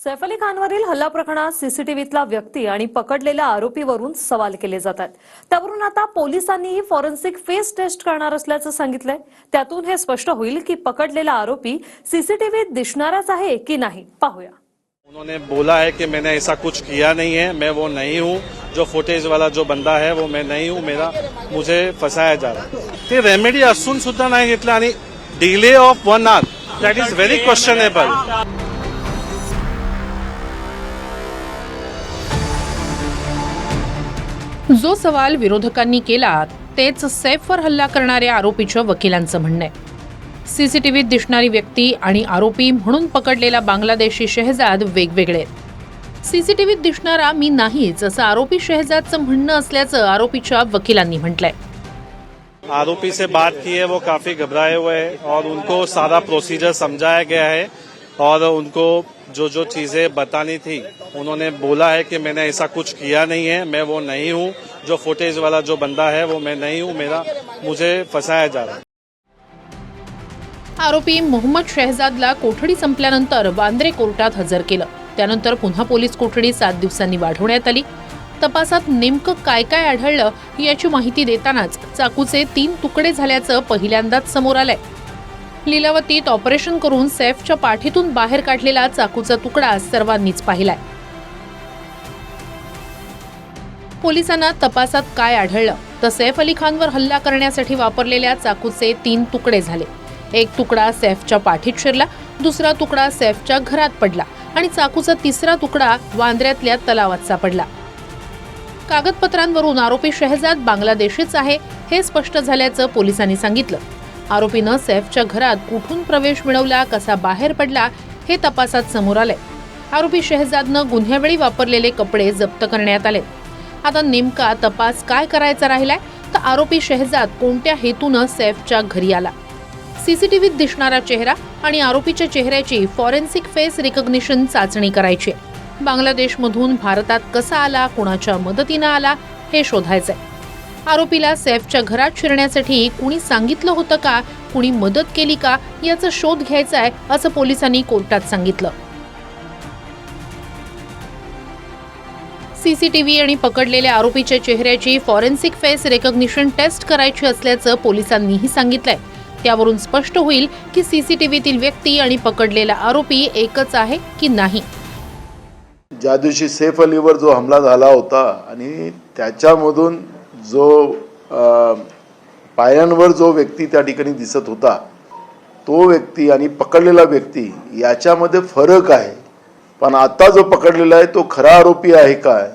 सैफ अली खानवरील हल्ला प्रकरणात सीसीटीव्हीतला व्यक्ती आणि पकडलेल्या आरोपीवरून सवाल केले जात आहेत त्यावरून आता पोलिसांनीही फॉरेन्सिक फेस टेस्ट करणार असल्याचं सांगितलंय. त्यातून हे स्पष्ट होईल की पकडलेला आरोपी सीसीटीव्हीत दिसणाराच आहे की नाही. पाहूया. उन्होंने बोला है कि मैंने ऐसा कुछ किया नहीं है मैं वो नहीं हूँ। जो फुटेज वाला जो बंदा है वो मैं नहीं हूँ मेरा मुझे फसाया जा रहा है। ते रेमेडी असून सुद्धा नाही घेतलं आणि delay of one hour that is very questionable जो सवाल विरोधकांनी केला तेच सैफवर हल्ला करणाऱ्या आरोपीच्या वकिलांचं म्हणणं आहे. सीसीटीव्हीत दिसणारी व्यक्ती आणि आरोपी म्हणून पकडलेला बांगलादेशी शहजाद वेगवेगळे सीसीटीव्हीत दिसणारा मी नाहीच असं आरोपी शहजादचं म्हणणं असल्याचं आरोपीच्या वकिलांनी म्हटलंय. आरोपी से बात की है वो काफी घबराए हुए हैं और उनको सारा प्रोसीजर समझाया गया है। और उनको जो जो चीजें बतानी थी उन्होंने बोला है कि मैंने ऐसा कुछ किया नहीं है मैं वो नहीं हूँ। जो फुटेज वाला जो बंदा है वो मैं नहीं हूँ मेरा मुझे फसाया जा रहा है। आरोपी मोहम्मद शहजादला कोठडी संपल्यानंतर वांद्रे कोर्टात हजर केलं. त्यानंतर पुन्हा पोलीस कोठडी सात दिवसांनी वाढवण्यात आली. तपासात नेमकं काय काय आढळलं याची माहिती देतानाच चाकूचे तीन तुकडे झाल्याचं पहिल्यांदाच समोर आलंय. लिलावतीत ऑपरेशन करून सैफच्या पाठीतून बाहेर काढलेला चाकूचा तुकडा सर्वांनीच पाहिलाय. पोलिसांना तपासात काय आढळलं तर सैफ अली खानवर हल्ला करण्यासाठी वापरलेल्या चाकूचे तीन तुकडे झाले. एक तुकडा सैफच्या पाठीत शिरला दुसरा तुकडा सैफच्या घरात पडला आणि चाकूचा तिसरा तुकडा वांद्र्यातल्या तलावात सापडला. कागदपत्रांवरून आरोपी शहजाद बांगलादेशीच आहे हे स्पष्ट झाल्याचं पोलिसांनी सांगितलं. आरोपीनं सैफच्या घरात कुठून प्रवेश मिळवला कसा बाहेर पडला हे तपासात समोर आले आरोपी शहजादनं गुन्ह्यावेळी वापरलेले कपडे जप्त करण्यात आले. आता नेमका तपास काय करायचा राहिलाय? तर आरोपी शहजाद कोणत्या हेतूनं सैफच्या घरी आला? सीसीटीव्हीत दिसणारा चेहरा आणि आरोपीच्या चेहऱ्याची फॉरेन्सिक फेस रिकग्निशन चाचणी करायची आहे. बांगलादेशमधून भारतात कसा आला कुणाच्या मदतीनं आला हे शोधायचंय. आरोपीला सैफच्या घरात शिरण्यासाठी कुणी सांगितलं होतं का? कुणी मदत केली का? याचा शोध घ्यायचा आहे असं पोलिसांनी कोर्टात सांगितलं. सीसीटीव्ही आणि पकडलेल्या आरोपीच्या चेहऱ्याची फॉरेन्सिक फेस रेकग्निशन टेस्ट करायची असल्याचं पोलिसांनीही सांगितलंय. त्यावरून स्पष्ट होईल की सीसीटीव्हीतील व्यक्ती आणि पकडलेला आरोपी एकच आहे की नाही. ज्या दिवशी सैफ अलीवर जो हमला झाला होता आणि त्याच्यामधून जो पायऱ्यांवर पायांवर जो व्यक्ती त्या ठिकाणी दिसत होता तो व्यक्ती आणि पकडलेला व्यक्ती याच्यामध्ये फरक आहे. पण आता जो पकडलेला आहे तो खरा आरोपी आहे काय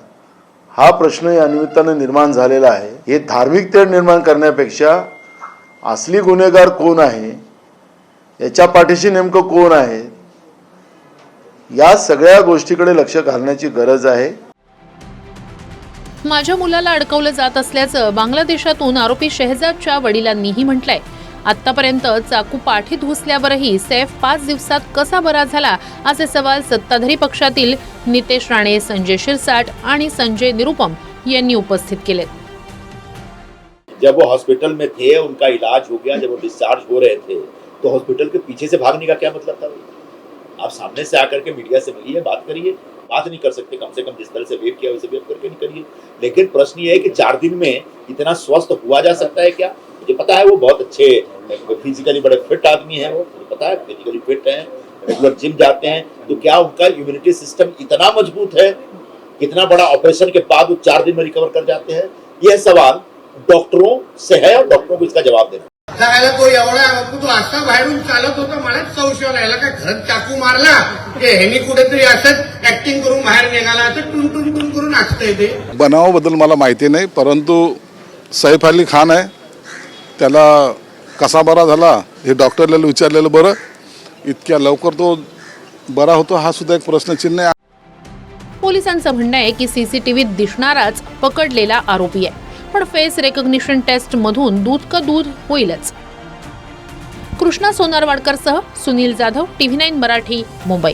हा प्रश्न या निमित्तानं निर्माण झालेला आहे. हे धार्मिक तेढ निर्माण करण्यापेक्षा असली गुन्हेगार कोण आहे? याच्या पाठीशी नेमकं कोण आहे? या सगळ्या गोष्टीकडे लक्ष घालण्याची गरज आहे. माझ्या मुलाला अडकवलं जात असल्याचं बांगलादेशातून आरोपी शहजादच्या वडिलांनीही म्हटलंय. आतापर्यंत चाकू पाठीत घुसल्यावरही सैफ पाच दिवसात कसा बरा झाला असे सवाल सत्ताधारी पक्षातील नितेश राणे संजय शिरसाट आणि संजय निरुपम यांनी उपस्थित केले जब वो हॉस्पिटल में थे उनका इलाज हो गया। जब वो डिस्चार्ज हो रहे थे तो हॉस्पिटल के पीछे से भागने का क्या मतलब था? आप सामने से आकर के मीडिया से मिलिए बात करिए। बात नहीं कर सकते, कम से कम जिस तरह से वेव किया वैसे वेव करके नहीं करिए लेकिन प्रश्न ये है कि चार दिन में इतना स्वस्थ हुआ जा सकता है क्या? मुझे पता है वो बहुत अच्छे फिजिकली बड़े फिट आदमी है वो, मुझे पता है फिजिकली फिट है रेगुलर जिम जाते हैं तो क्या उनका इम्यूनिटी सिस्टम इतना मज़बूत है? कितना बड़ा ऑपरेशन के बाद वो चार दिन में रिकवर कर जाते हैं? यह सवाल डॉक्टरों से है और डॉक्टरों को इसका जवाब देना। जायला तो एवढा तो असा बाहेरून चालत होता मलाच संशय राहिला काय घरात चाकू मारला, की कुठेतरी असंच ऍक्टिंग करून बाहेर निघाला असं टून टून टून करून असतंय ते. बनावाबद्दल मला माहिती नाही परंतु सैफ अली खान आहे. त्याला कसा बरा झाला हे डॉक्टरला विचारलेलं बरं. इतक्या लवकर तो बरा होतो हा सुद्धा एक प्रश्नचिन्ह आहे. पोलिसांचं म्हणणं आहे की सीसीटीव्हीत दिसणाराच पकडलेला आरोपी आहे. पण फेस रेकग्निशन टेस्ट मधून दूध का दूध होईलच. कृष्णा सोनारवाडकरसह सुनील जाधव टीव्ही नाईन मराठी मुंबई.